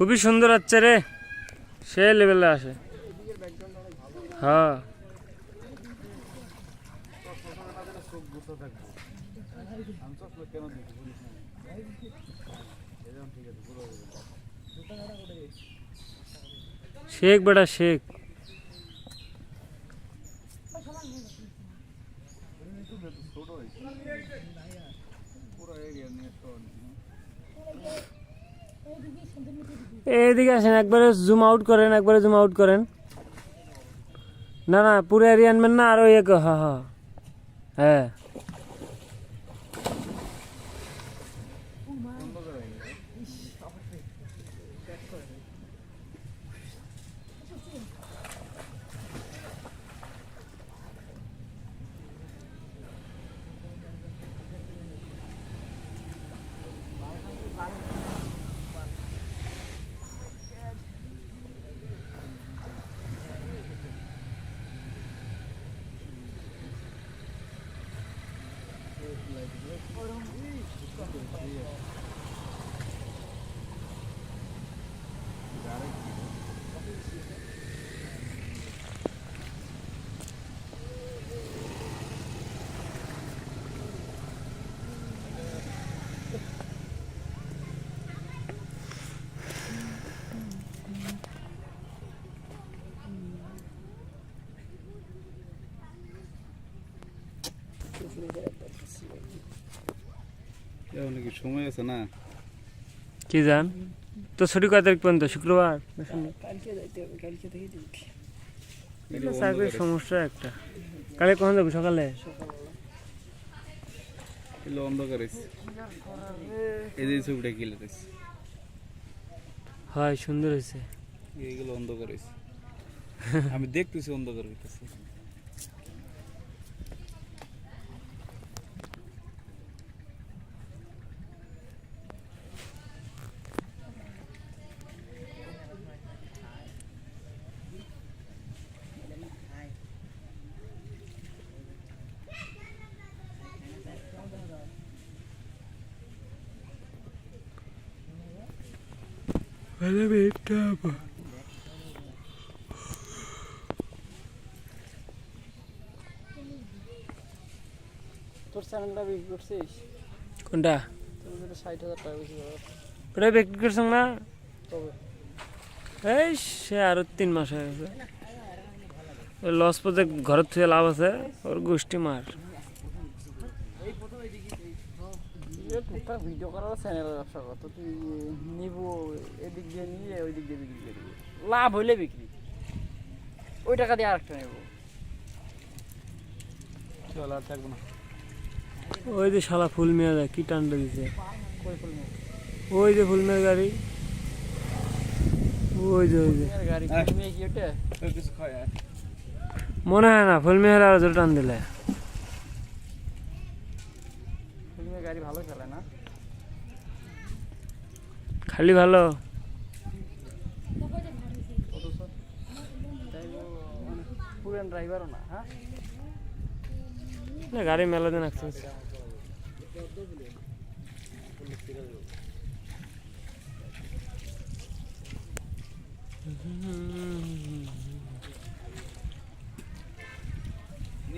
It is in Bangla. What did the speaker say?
খুবই সুন্দর হচ্ছে রে। সে লেভেলে আসে। হ্যাঁ। শেখ বেটা শেখ। এইদিকে আসেন, একবারে জুম আউট করেন, একবারে জুম আউট করেন। না না, পুরো এরিয়া আনবেন না, আরও ইয়ে ক- হ্যাঁ হ্যাঁ। হ্যাঁ এখন কি সময় আছে না। কি জান? তো ছুটি কয় তারিখ পর্যন্ত? শুক্রবার? চাকরির সমস্যা একটা। কালে কখন যাব? সকালে? অন্ধকার। এই যে ছবিটা কি লেগেছে? হয় সুন্দর হয়েছে। এইগুলো অন্ধকার। আছে আমি দেখতেছি অন্ধকার হইতেছে। তোর চ্যানেলটা বিক্রি করছিস কোনটা তুমি যেটা ষাট হাজার টাকা বেশি পাবো ওটা বিক্রি করছেন না তবে এই সে আরো তিন মাস হয়ে গেছে লস প্রজেক্ট ঘরের থেকে লাভ আছে ওর গোষ্ঠী মার টুকটাক ভিডিও করার চ্যানেলের ব্যবসা কর। তো তুই নিব এদিক দিয়ে নিয়ে ওই দিক দিয়ে বিক্রি করবি লাভ হইলে বিক্রি। ওই টাকা দিয়ে আরেকটা নেব। চল আর থাকব না। ওই যে শালা ফুল মেয়ে দেয় কি টান্ডা দিছে। ওই যে ফুল মেয়ের গাড়ি। ওই যে ওই যে। গাড়ি হ্যাঁ। খায় মনে হয় না ফুল মেয়ের আর জোর টান দিলে ফুল নিয়ে গাড়ি ভালো চলে না। খালি ভালো? পুরান ড্রাইভারও না হ্যাঁ? না গাড়ি মেলা দিন আসছে